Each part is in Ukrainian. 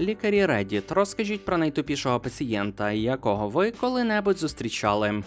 Лікарі Reddit, розкажіть про найтупішого пацієнта, якого ви коли-небудь зустрічали.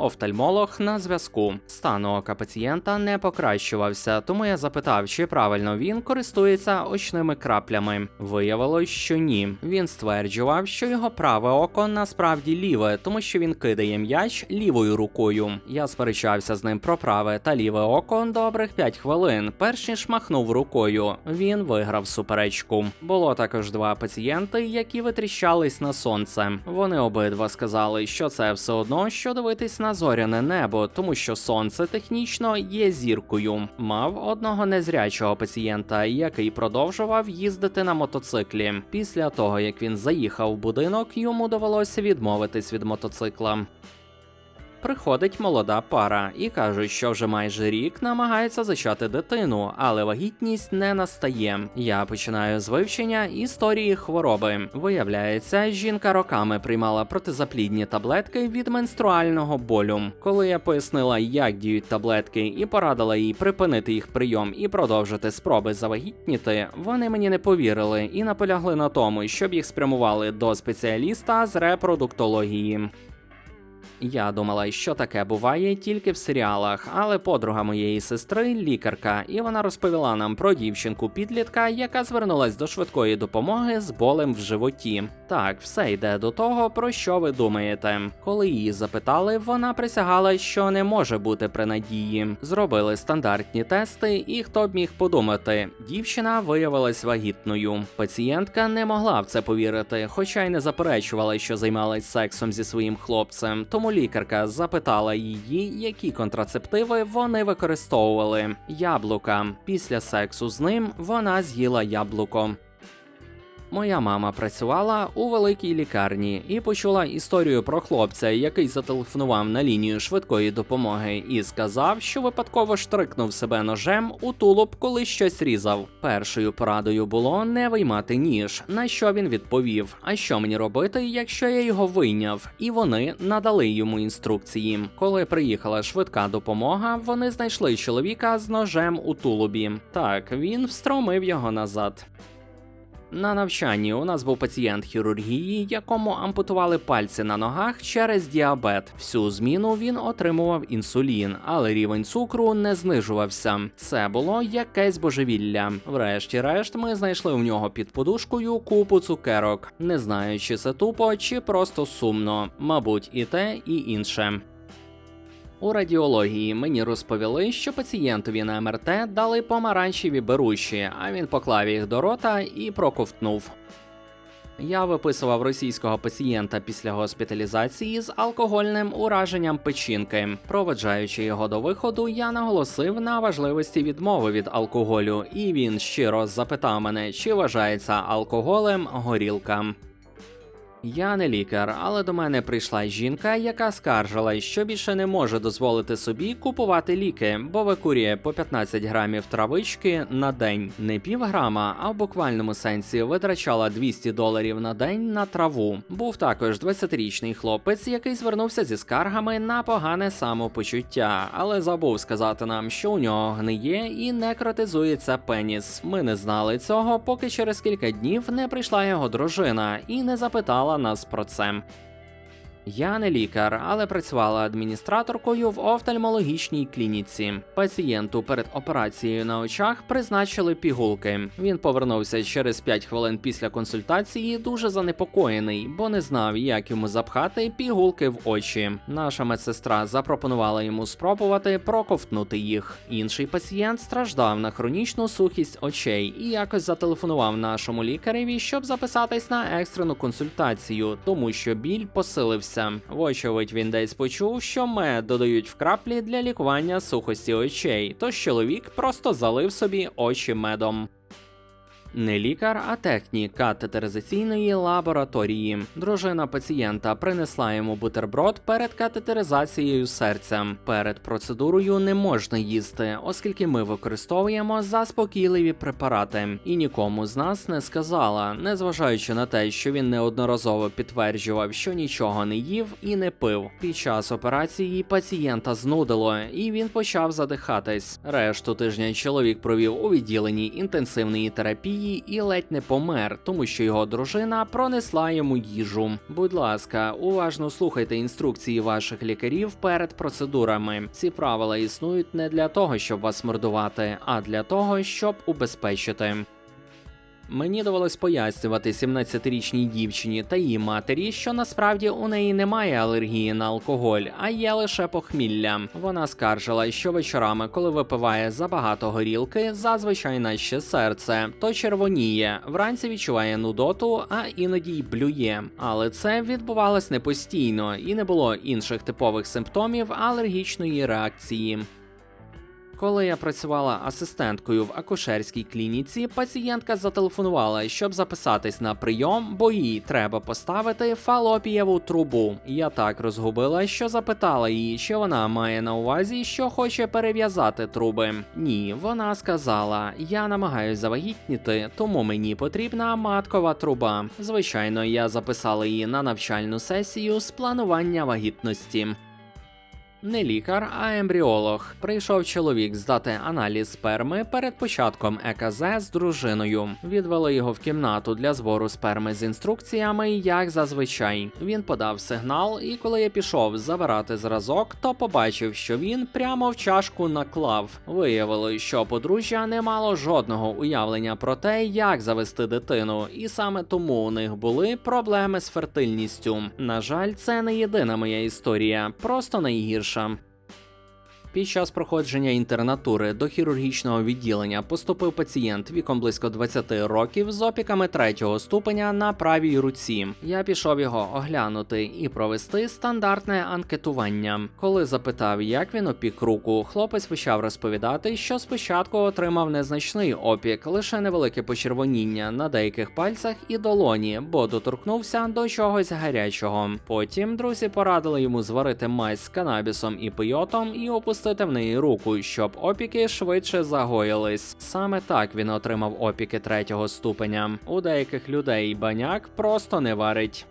Офтальмолог на зв'язку. Стан ока пацієнта не покращувався, тому я запитав, чи правильно він користується очними краплями. Виявилось, що ні. Він стверджував, що його праве око насправді ліве, тому що він кидає м'яч лівою рукою. Я сперечався з ним про праве та ліве око добрих 5 хвилин, перш ніж махнув рукою. Він виграв суперечку. Було також два пацієнти, які витріщались на сонце. Вони обидва сказали, що це все одно, що дивитись на зоряне небо, тому що сонце технічно є зіркою. Мав одного незрячого пацієнта, який продовжував їздити на мотоциклі. Після того як він заїхав в будинок, йому довелося відмовитись від мотоцикла. Приходить молода пара і кажуть, що вже майже рік намагаються зачати дитину, але вагітність не настає. Я починаю з вивчення історії хвороби. Виявляється, жінка роками приймала протизаплідні таблетки від менструального болю. Коли я пояснила, як діють таблетки, і порадила їй припинити їх прийом і продовжити спроби завагітніти, вони мені не повірили і наполягли на тому, щоб їх спрямували до спеціаліста з репродуктології. Я думала, що таке буває тільки в серіалах, але подруга моєї сестри лікарка, і вона розповіла нам про дівчинку підлітка, яка звернулась до швидкої допомоги з болем в животі. Так, все йде до того, про що ви думаєте. Коли її запитали, вона присягала, що не може бути при надії. Зробили стандартні тести, і хто б міг подумати, дівчина виявилась вагітною. Пацієнтка не могла в це повірити, хоча й не заперечувала, що займалась сексом зі своїм хлопцем. Тому лікарка запитала її, які контрацептиви вони використовували. Яблука. Після сексу з ним вона з'їла яблуко. Моя мама працювала у великій лікарні і почула історію про хлопця, який зателефонував на лінію швидкої допомоги і сказав, що випадково штрикнув себе ножем у тулуб, коли щось різав. Першою порадою було не виймати ніж, на що він відповів: А що мені робити, якщо я його вийняв? І вони надали йому інструкції. Коли приїхала швидка допомога, вони знайшли чоловіка з ножем у тулубі. Так, він встромив його назад. На навчанні у нас був пацієнт хірургії, якому ампутували пальці на ногах через діабет. Всю зміну він отримував інсулін, але рівень цукру не знижувався. Це було якесь божевілля. Врешті-решт, ми знайшли у нього під подушкою купу цукерок. Не знаю, чи це тупо, чи просто сумно. Мабуть, і те, і інше. У радіології мені розповіли, що пацієнтові на МРТ дали помаранчеві беруші, а він поклав їх до рота і проковтнув. Я виписував російського пацієнта після госпіталізації з алкогольним ураженням печінки. Проведжаючи його до виходу, я наголосив на важливості відмови від алкоголю, і він щиро запитав мене, чи вважається алкоголем горілка. Я не лікар, але до мене прийшла жінка, яка скаржилась, що більше не може дозволити собі купувати ліки, бо викурює по 15 грамів травички на день, не півграма, а в буквальному сенсі витрачала 200 доларів на день на траву. Був також 20-річний хлопець, який звернувся зі скаргами на погане самопочуття, але забув сказати нам, що у нього гниє і некротизується пеніс. Ми не знали цього, поки через кілька днів не прийшла його дружина і не запитала нас про це. Я не лікар, але працювала адміністраторкою в офтальмологічній клініці. Пацієнту перед операцією на очах призначили пігулки. Він повернувся через 5 хвилин після консультації, дуже занепокоєний, бо не знав, як йому запхати пігулки в очі. Наша медсестра запропонувала йому спробувати проковтнути їх. Інший пацієнт страждав на хронічну сухість очей і якось зателефонував нашому лікареві, щоб записатись на екстрену консультацію, тому що біль посилився. Вочевидь, він десь почув, що мед додають в краплі для лікування сухості очей, тож чоловік просто залив собі очі медом. Не лікар, а технік катетеризаційної лабораторії. Дружина пацієнта принесла йому бутерброд перед катетеризацією серця. Перед процедурою не можна їсти, оскільки ми використовуємо заспокійливі препарати, і нікому з нас не сказала, незважаючи на те, що він неодноразово підтверджував, що нічого не їв і не пив. Під час операції пацієнта знудило, і він почав задихатись. Решту тижня чоловік провів у відділенні інтенсивної терапії її і ледь не помер, тому що його дружина пронесла йому їжу. Будь ласка, уважно слухайте інструкції ваших лікарів перед процедурами. Ці правила існують не для того, щоб вас мордувати, а для того, щоб убезпечити. Мені довелось пояснювати 17-річній дівчині та її матері, що насправді у неї немає алергії на алкоголь, а є лише похмілля. Вона скаржила, що вечорами, коли випиває забагато горілки, зазвичай наче серце, то червоніє, вранці відчуває нудоту, а іноді й блює. Але це відбувалось не постійно і не було інших типових симптомів алергічної реакції. Коли я працювала асистенткою в акушерській клініці, пацієнтка зателефонувала, щоб записатись на прийом, бо їй треба поставити фалопієву трубу. Я так розгубила, що запитала її, чи вона має на увазі, що хоче перев'язати труби. Ні, вона сказала: я намагаюсь завагітніти, тому мені потрібна маткова труба. Звичайно, я записала її на навчальну сесію з планування вагітності. Не лікар, а ембріолог. Прийшов чоловік здати аналіз сперми перед початком ЕКЗ з дружиною. Відвели його в кімнату для збору сперми з інструкціями, як зазвичай. Він подав сигнал, і коли я пішов забирати зразок, то побачив, що він прямо в чашку наклав. Виявилось, що подружжя не мало жодного уявлення про те, як завести дитину, і саме тому у них були проблеми з фертильністю. На жаль, це не єдина моя історія, просто найгірша. zapraszam. Під час проходження інтернатури до хірургічного відділення поступив пацієнт віком близько 20 років з опіками третього ступеня на правій руці. Я пішов його оглянути і провести стандартне анкетування. Коли запитав, як він опік руку, хлопець почав розповідати, що спочатку отримав незначний опік, лише невелике почервоніння на деяких пальцях і долоні, бо доторкнувся до чогось гарячого. Потім друзі порадили йому зварити мазь з канабісом і пийотом і опустити в неї руку, щоб опіки швидше загоїлись. Саме так він отримав опіки третього ступеня. У деяких людей баняк просто не варить.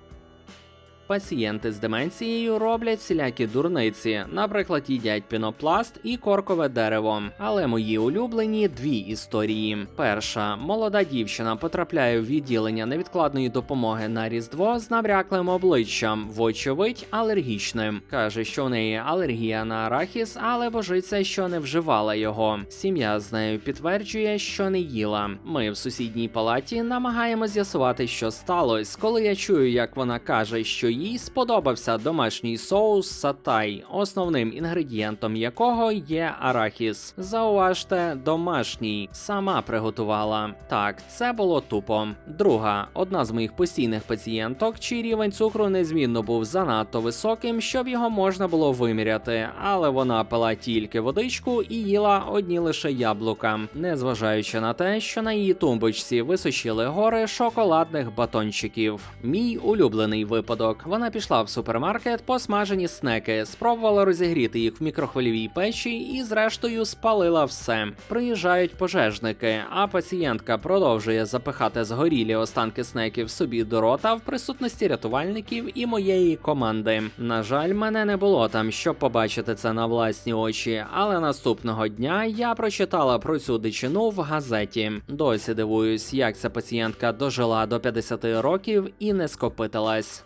Пацієнти з деменцією роблять всілякі дурниці, наприклад, їдять пінопласт і коркове дерево. Але мої улюблені дві історії. Перша молода дівчина потрапляє в відділення невідкладної допомоги на різдво з набряклим обличчям, вочевидь, алергічним. каже, що у неї алергія на арахіс, але божиться, що не вживала його. Сім'я з нею підтверджує, що не їла. Ми в сусідній палаті намагаємося з'ясувати, що сталося, коли я чую, як вона каже, що їй сподобався домашній соус сатай, основним інгредієнтом якого є арахіс. Зауважте, домашній сама приготувала. Так, це було тупо. Друга, одна з моїх постійних пацієнток, чий рівень цукру незмінно був занадто високим, щоб його можна було виміряти, але вона пила тільки водичку і їла одні лише яблука, незважаючи на те, що на її тумбочці височили гори шоколадних батончиків. Мій улюблений випадок. Вона пішла в супермаркет по смажені снеки, спробувала розігріти їх в мікрохвильовій печі і, зрештою, спалила все. Приїжджають пожежники, а пацієнтка продовжує запихати згорілі останки снеків собі до рота в присутності рятувальників і моєї команди. На жаль, мене не було там, щоб побачити це на власні очі, але наступного дня я прочитала про цю дичину в газеті. Досі дивуюсь, як ця пацієнтка дожила до 50 років і не скопитилась.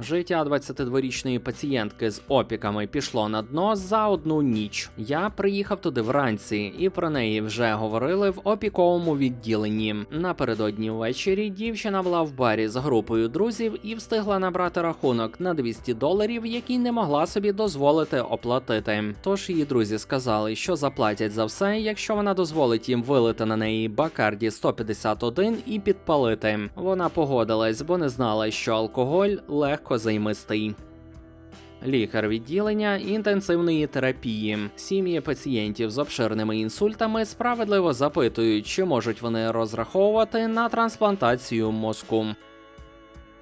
Життя 22-річної пацієнтки з опіками пішло на дно за одну ніч. Я приїхав туди вранці, і про неї вже говорили в опіковому відділенні. Напередодні ввечері дівчина була в барі з групою друзів і встигла набрати рахунок на 200 доларів, який не могла собі дозволити оплатити. Тож її друзі сказали, що заплатять за все, якщо вона дозволить їм вилити на неї Бакарді 151 і підпалити. Вона погодилась, бо не знала, що алкоголь легко займистий. Лікар відділення інтенсивної терапії. Сім'ї пацієнтів з обширними інсультами справедливо запитують, чи можуть вони розраховувати на трансплантацію мозку.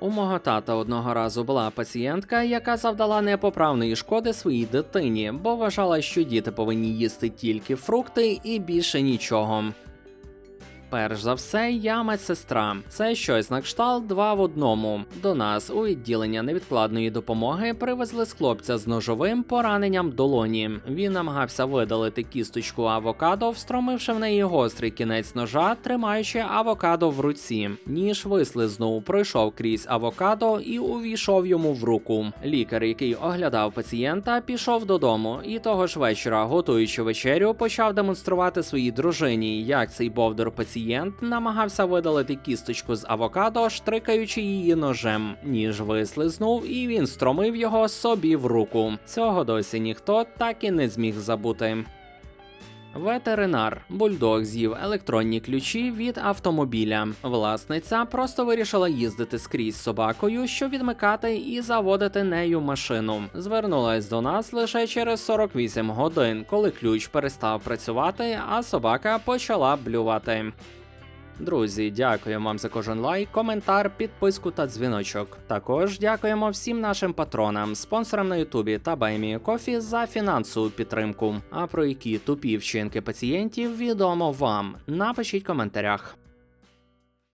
У мого тата одного разу була пацієнтка, яка завдала непоправної шкоди своїй дитині, бо вважала, що діти повинні їсти тільки фрукти і більше нічого. Перш за все, я медсестра. Це щось на кшталт два в одному. До нас у відділення невідкладної допомоги привезли з хлопця з ножовим пораненням долоні. Він намагався видалити кісточку авокадо, встромивши в неї гострий кінець ножа, тримаючи авокадо в руці. Ніж вислизнув, пройшов крізь авокадо і увійшов йому в руку. Лікар, який оглядав пацієнта, пішов додому, і того ж вечора, готуючи вечерю, почав демонструвати своїй дружині, як цей бовдор пацієнт намагався видалити кісточку з авокадо, штрикаючи її ножем. Ніж вислизнув, і він стромив його собі в руку. Цього досі ніхто так і не зміг забути. Ветеринар бульдог з'їв електронні ключі від автомобіля. Власниця просто вирішила їздити скрізь собакою, щоб відмикати і заводити нею машину. Звернулась до нас лише через 48 годин, коли ключ перестав працювати, а собака почала блювати. Друзі, дякуємо вам за кожен лайк, коментар, підписку та дзвіночок. Також дякуємо всім нашим патронам, спонсорам на Ютубі та Баймі Кофі за фінансову підтримку. А про які тупі вчинки пацієнтів відомо вам. Напишіть в коментарях.